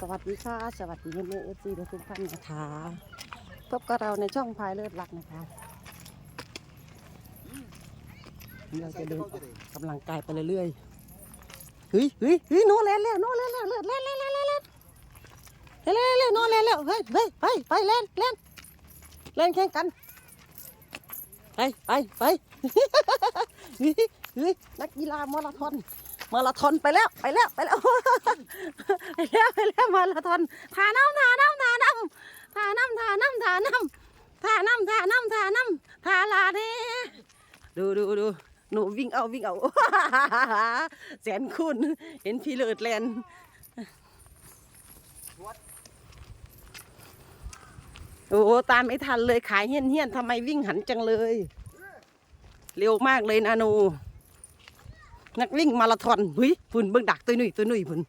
สวัสดีค่ะ สวัสดีแม่เอฟซีทุกท่านนะคะพบกับเราในช่องพายเลิศรักนะคะเราจะเดินกำลังกายไปเรื่อยๆเฮ้ยเฮ้ยเฮ้ยโน่แล้วแล้วโน่แล้วแล้วเลิศเล่นเล่นเล่นเล่นเล่นเล่นเล่นเล่นโน่แล้วแล้วเฮ้ยเฮ้ยไปไปเล่นเล่นเล่นแข่งกันไปไปไปเฮ้ยเฮ้ยนักกีฬามาราธอน มาราธอนไปแล้วไปแล้วไปแล้วไปแล้วไปแล้วมาราธอนทาน้ำทาน้ำทาน้ำทาน้ำทาน้ำทาน้ำทาน้ำทาน้ำทาน้ำทาลาเด้ดูดูดูหนูวิ่งเอาวิ่งเอาแสนคุณเห็นพี่เลิศแลนโอ้ตามไม่ทันเลยขายเฮี้ยนเฮี้ยนทำไมวิ่งหันจังเลย เร็วมากเลยนะหนู นักวิ่งมาราธอนหุยพุ่นเบิ่งดักตัวหนุ่ยตัวหนุ่ยพุ่น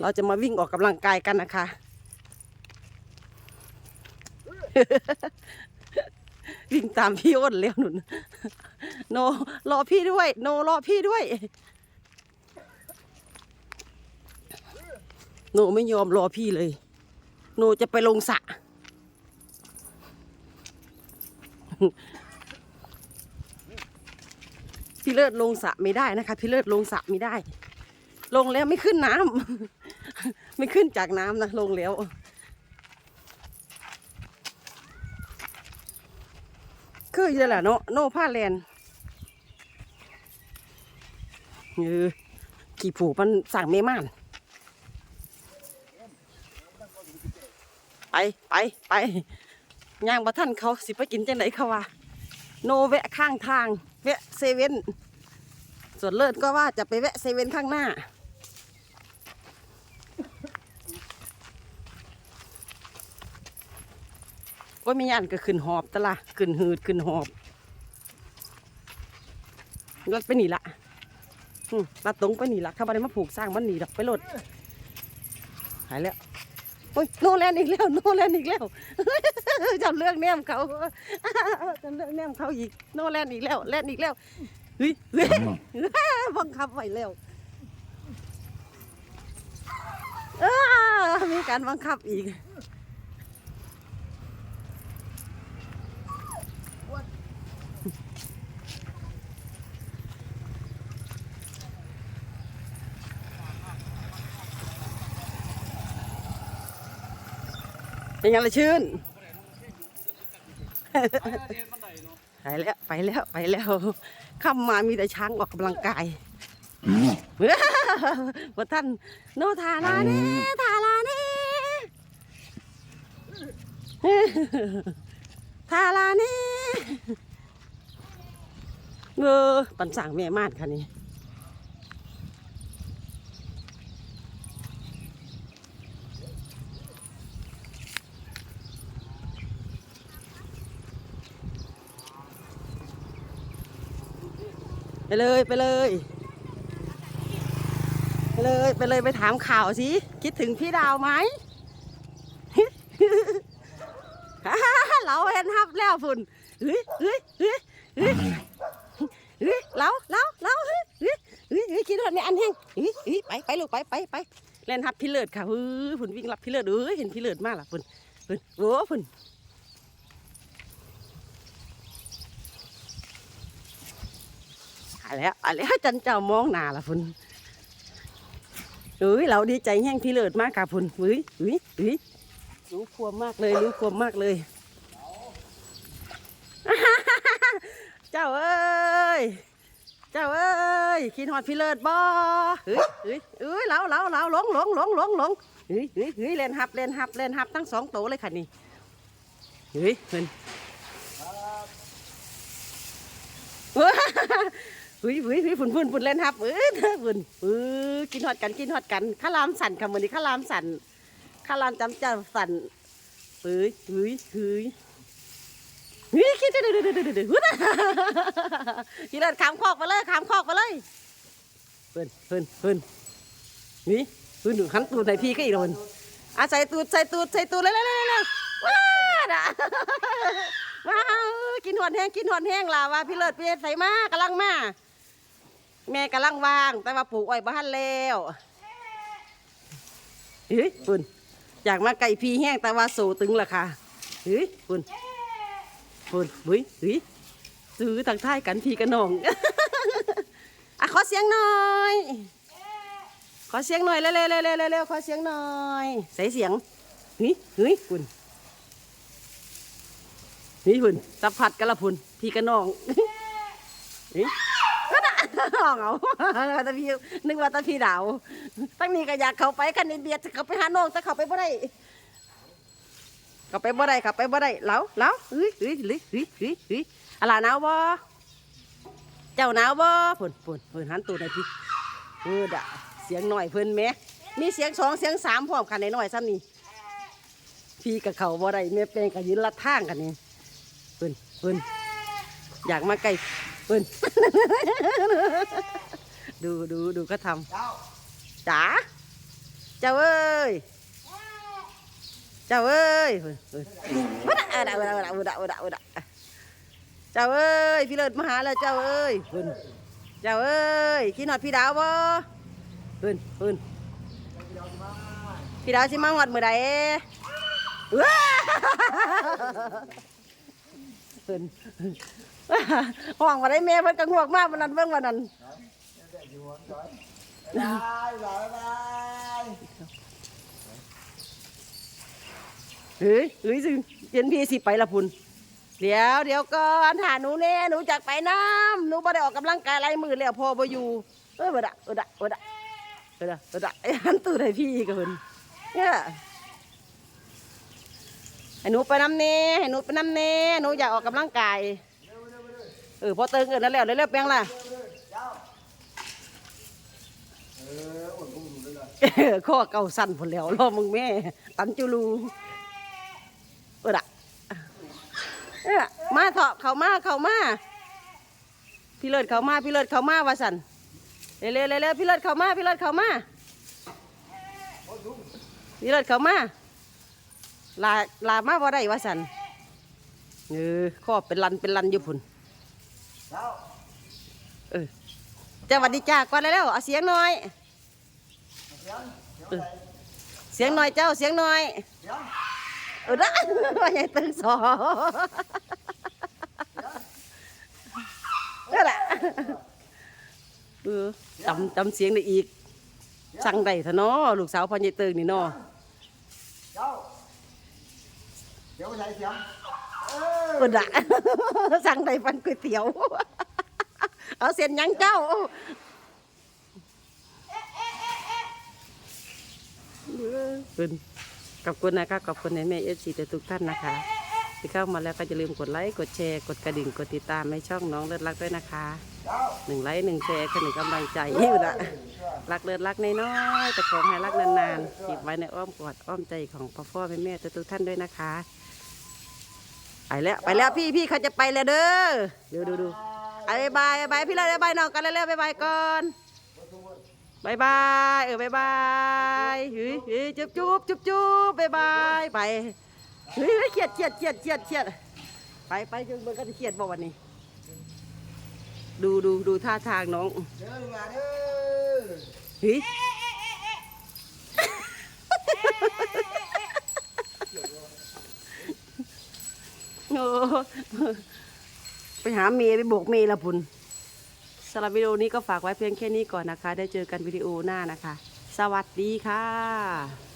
เราจะมาวิ่งออกกำลังกายกันนะคะ วิ่งตามพี่อ้นแล้วหนุนโนรอพี่ด้วย โนรอพี่ด้วยโนไม่ยอมรอพี่เลย โนจะไปลงสระ พี่เลิศลงสระไม่ได้นะคะ พี่เลิศลงสระไม่ได้ ลงแล้วไม่ขึ้นน้ำไม่ขึ้นจากน้ำนะลงแล้ว คือยู่แหละโนโนผ้าแลนเออขี่ผูมันสั่งไม่ม่าน ไปไปไปย่างบะท่านเขาสิไปกินจังไหนเขาว่า โนแวะข้างทาง วะเซเว่นส่วนเลิศก็ว่าจะไปแวะเซเว่นข้างหน้าว่ามีอันก็ขึ้นหอบตะละขึ้นหืดขึ้นหอบรถไปหนีละมลาตรงไปหนีละถ้าบ่ได้มาผูกสร้างมันหนีดอกไปรถหายแล้ว อ้ยโนแลนอีกแล้วโนแลนอีกแล้วจำเรื่องแนมเขาจำเรื่องแนมเขาอีกโนแลนอีกแล้วแลนอีกแล้วเฮ้ยเฮ้ยบังคับไว้แล้วอ้ามีการบังคับอีก เป็นยังไงชื่นไปแล้วไปแล้วไปแล้วข้ามมามีแต่ช้างออกกำลังกายว่าท่านโนทาลาเน่ทาลาเน่ทาลาเน่เออปันสั่งแม่มาดค่ะนี่ ไปเลยไปเลยไปเลยไปเลยไปถามข่าวสิ คิดถึงพี่ดาวไหมเราเห็นฮับแล้วฝุ่นเฮ้ยเฮ้ยเฮ้ยเฮ้ยเฮ้ยเราเราเราเฮ้ยเฮ้ยเฮ้ยเฮ้คิดว่าเนี่อันแห้งเฮ้ยเฮ้ยไปไปลูกไปไปไปเล่นฮับพี่เลิศค่ะเฮ้ยฝุ่นวิ่งรับพี่เลิศเอ้ยเห็นพี่เลิศมากล่ะฝุ่นฝุ่นโอ้ฝุ่นอะ แล้วอะแล้วจันเจ้ามองหน้าละฝุ่นเอ้ยเราดีใจแห้งพี่เลิศมากค่ะพุ่นเฮ้ยเฮ้ยเฮ้ยรู้ความมากเลยรู้ความมากเลย เจ้าเอ้ยเจ้าเอ้ยคิดฮอดพี่เลิศบ่เฮ้ยเฮ้ยเอ้ยเราเราเราหลงหลงหลงหลงหลงเฮ้ยเฮ้ยเฮ้ยเล่นหับเล่นหับเล่นหับทั้งสองโตเลยค่ะนี่เฮ้ยเพิ่น ว้าเฮ้ยเฮ้ยเฮ้ยฝุ่นฝุ่นฝุ่นเล่นฮับเอ้ยฝุ่นเออกินฮอดกันกินฮอดกันข้าวหลามสั่นค่ะมือนี้ข้าวหลามสั่นข้าวหลามจำจ้าสั่นเฮ้ยเฮ้ยเฮ้ยเฮ้ยคิดดูดูดูดูดูดูหุ่นกินเลิศขามคอกไปเลยขามคอกไปเลยเพิ่นเพิ่นเพิ่นนี่เพิ่นดูหันตูดให้พี่ก็อีกโดนอะใส่ตูดใส่ตูดใส่ตูดเลยเลยเลยเลยว้าด่ะว้าวกินหอดแห้งกินหอดแห้งล่ะว่าพี่เลิศพี่เลิศใส่มากำลังมา แม่กำลังว่าง แต่ว่าปลูกอ้อยบ้านแล้วเฮ้ยคุณอยากมาไก่พีแห้งแต่ว่าโซตึงล่ะค่ะเฮ้ยคุณคุณเฮ้ยเฮ้ยซื้อทางท้ายกันพีกันนองอะขอเสียงหน่อยขอเสียงหน่อยเร็วๆเร็วๆเร็วๆเร็วๆขอเสียงหน่อยใส่เสียงเฮ้ยเฮ้ยคุณนี่คุณสัมผัสกันละพุ่นพี่กันนองเฮ้ย ห้องเอาตะพี่นึกว่าตะพี่ดาวตั้งนี้ก็อยากเข้าไปคันนี้เบียดเข้าไปหาน้องแต่เข้าไปบ่ได้เข้าไปบ่ได้เข้าไปบ่ได้เหลาเหลาเฮ้ยเฮ้ยเฮ้ยเฮ้ยเฮ้ยเฮ้ยอะไรหนาวบ่เจ้าหนาวบ่พุ่นพุ่นพุ่นหันตูดหน่อยพี่เออดะเสียงหน่อยเพิ่นแหม่มีเสียงสองเสียงสามพร้อมกันในหน่อยซ้ำนี่พี่กับเขาบ่ได้แม่เป็นกับยืนละทางกันนี่เพิ่นเพิ่นอยากมาใกล้ เพิ่นดูดูดูก็ทำจ๋าเจ้าเอ้ยเจ้าเอ้ยเฮ้ยเฮ้ยอุดะอุดะอุดะอุดะอุดะอุดะเจ้าเอ้ยพี่เลิศมาหาแล้วเจ้าเอ้ยเพิ่นเจ้าเอ้ยขี้หนอดพี่ดาวบ่เพิ่นเพิ่นพี่ดาวสิมาหอดมื้อใดเพิ่น ห้องว่าได้แม่เพิ่นก็งวกมากวันนั้นเบิ่งวันนั้นบายบายบายเฮ้ยเฮ้ยสิเย็นพี่สิไปละพุ่นเดี๋ยวเดี๋ยวก่อนถ้าหนูเน่หนูจะไปน้ำหนูบ่ได้ออกกำลังกายไรมือแล้วพอบ่อยู่เอ้ยบ่ได้บ่ได้บ่ได้บ่ได้บ่ได้ไอ้หันตื่นให้พี่กับเพิ่นเนี่ยให้หนูไปน้ำเน่ให้หนูไปน้ำเน่หนูอยากออกกำลังกาย เออพอเติงเงินแล้วแล้วเร็วๆแปลงล่ะเอออดกุ้งอยู่ด้วยนะเออข้อเก่าสั่นผลแล้วรอมึงแม่ ตันจูลูเออดะเออมาเถอะเขามาเขามาพี่เลิศเขามาพี่เลิศเขามาว่าสันเร็วๆเร็วๆพี่เลิศเขามาพี่เลิศเขามาพี่เลิศเขามาลาลามาบ่ได้ว่าสันเออข้อเป็นลันเป็นลันอยู่พุ่น เจ้าเออจะหวัดดีจ้าก่อนแล้วๆเอาเสียงหน่อยเสียงเสียงเออเสียงหน่อยเจ้าเสียงหน่อยเสียงเออนะว่าใหญ่ตึงสอนั่นแหละเออจำจำเสียงได้อีก สั่งได้เถอะเนาะลูกสาวพ่อใหญ่ตึงนี่เนาะเจ้าเสียงไปไหนเสียง เออเออละสั่งได้ปันก๋วยเตี๋ยว เอาเส้นยังเจ้าเป็นขอบคุณนะคะขอบคุณในแม่เอฟซีทุกท่านนะคะที่เข้ามาแล้วก็อย่าลืมกดไลค์กดแชร์กดกระดิ่งกดติดตามในช่องน้องเลิศรักด้วยนะคะหนึ่งไลค์หนึ่งแชร์คือหนึ่งกำลังใจอยู่ละรักเลิศรักในน้อยแต่ขอให้รักนานๆเก็บไว้ในอ้อมกอดอ้อมใจของพ่อพ่อแม่แม่ทุกท่านด้วยนะคะ ไปแล้วไปแล้วพี่พี่เขาจะไปแล้วเด้อดูดูดูอะบ๊ายบายบายพี่เลยบ๊าบายน้องกันเร็วๆบายบายก่อนบายบายเออบายบายเฮ้ยเฮ้ยจุ๊บจุ๊บจุ๊บจุ๊บบายบายไปเฮ้ยเฮ้ยเครียดเครียดเครียดเครียดเครียดไปไปจนเบิ่งก็จะเครียดบ่วันนี้ ดูดูดูท่าทางน้องเด้อลูกหลาเด้อเฮ้ยโอ้ ไปหาเมย์ไปบวกเมย์ละพุนสำหรับวิดีโอนี้ก็ฝากไว้เพียงแค่นี้ก่อนนะคะ ได้เจอกันวิดีโอหน้านะคะ สวัสดีค่ะ